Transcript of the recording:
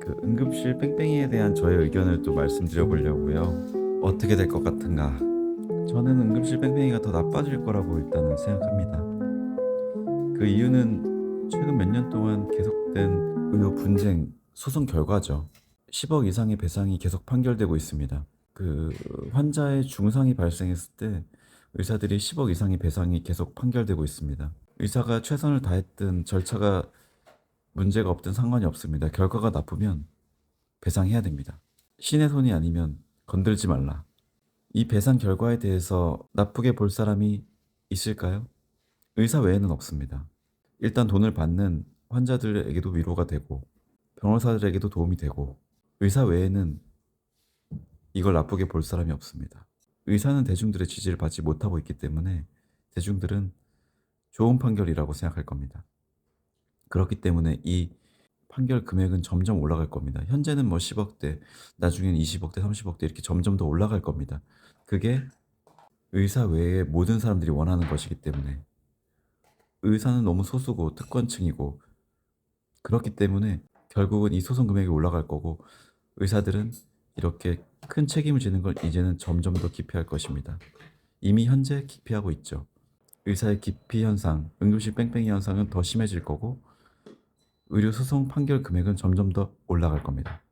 그 응급실 뺑뺑이에 대한 저의 의견을 또 말씀드려 보려고요. 어떻게 될 것 같은가? 저는 응급실 뺑뺑이가 더 나빠질 거라고 일단은 생각합니다. 그 이유는 최근 몇 년 동안 계속된 의료 분쟁 소송 결과죠. 10억 이상의 배상이 계속 판결되고 있습니다. 그 환자의 중상이 발생했을 때 의사들이 10억 이상의 배상이 계속 판결되고 있습니다. 의사가 최선을 다했든 절차가 문제가 없든 상관이 없습니다. 결과가 나쁘면 배상해야 됩니다. 신의 손이 아니면 건들지 말라. 이 배상 결과에 대해서 나쁘게 볼 사람이 있을까요? 의사 외에는 없습니다. 일단 돈을 받는 환자들에게도 위로가 되고 변호사들에게도 도움이 되고 의사 외에는 이걸 나쁘게 볼 사람이 없습니다. 의사는 대중들의 지지를 받지 못하고 있기 때문에 대중들은 좋은 판결이라고 생각할 겁니다. 그렇기 때문에 이 판결 금액은 점점 올라갈 겁니다. 현재는 뭐 10억대, 나중에는 20억대, 30억대 이렇게 점점 더 올라갈 겁니다. 그게 의사 외에 모든 사람들이 원하는 것이기 때문에 의사는 너무 소수고 특권층이고 그렇기 때문에 결국은 이 소송 금액이 올라갈 거고 의사들은 이렇게 큰 책임을 지는 걸 이제는 점점 더 기피할 것입니다. 이미 현재 기피하고 있죠. 의사의 기피 현상, 응급실 뺑뺑이 현상은 더 심해질 거고 의료 소송 판결 금액은 점점 더 올라갈 겁니다.